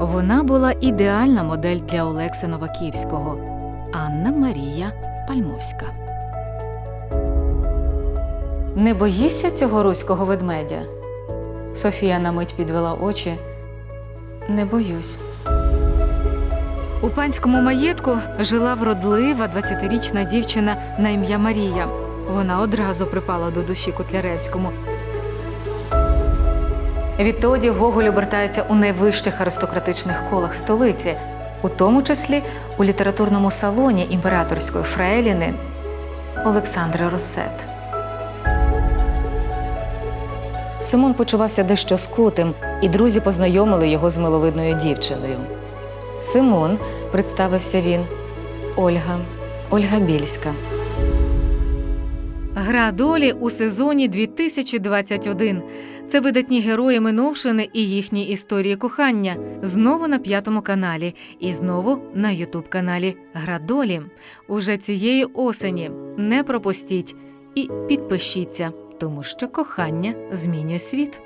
Вона була ідеальна модель для Олекса Новаківського Анна Марія Пальмовська. Не боїшся цього руського ведмедя? Софія на мить підвела очі. Не боюсь. У панському маєтку жила вродлива 20-річна дівчина на ім'я Марія. Вона одразу припала до душі Котляревському. Відтоді Гоголь обертається у найвищих аристократичних колах столиці, у тому числі у літературному салоні імператорської фрейліни Олександри Росет. Симон почувався дещо скутим, і друзі познайомили його з миловидною дівчиною. Симон представився він Ольга, Ольга Більська. Гра долі у сезоні 2021. Це видатні герої минувшини і їхні історії кохання. Знову на п'ятому каналі і знову на Ютуб каналі Гра долі. Уже цієї осені. Не пропустіть і підпишіться, тому що кохання змінює світ.